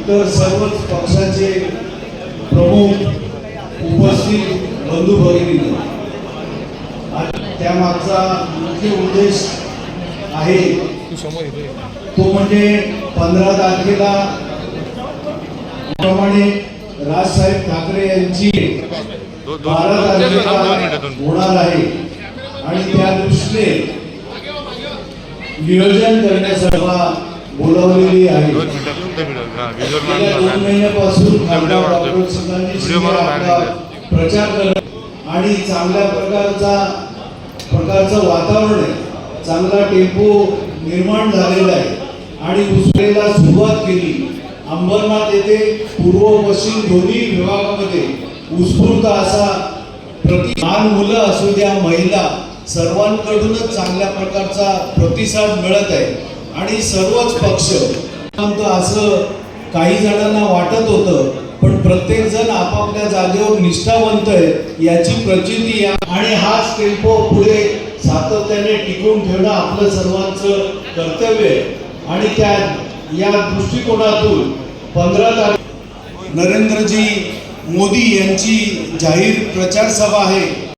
इतर सर्वच पक्षाचे प्रमुख उपस्थित बंधू भगिनी आणि त्यामागचा मुख्य उद्देश आहे तो म्हणजे पंधरा तारखेला प्रमाणे राजसाहेब ठाकरे यांची होणार आहे. आणि त्या दृष्टीने नियोजन करण्यासाठी बोलावलेली आहे. दोन महिन्यापासून प्रचार करत आणि चांगल्या प्रकारचा प्रकारचं वातावरण आहे. चांगला टेम्पो निर्माण झालेला आहे. आणि उसळेला सुरुवात केली. अंबरनाथ येथे पूर्व पश्चिम दोन्ही विभागामध्ये उत्स्फूर्त असा प्रति लहान मुलं असू द्या महिला सर्वांकडूनच चांगल्या प्रकारचा प्रतिसाद मिळत आहे. आणि सर्वच पक्ष असं काही जणांना वाटत होतं पण प्रत्येक जण आपापल्या जागेवर निष्ठावंत आहे याची प्रचिती या आणि हाच टेम्पो पुढे सातत्याने टिकून ठेवणं आपलं सर्वांचं कर्तव्य आहे. आणि त्या या दृष्टिकोनातून पंधरा तारीख नरेंद्रजी मोदी यांची जाहीर प्रचार सभा आहे.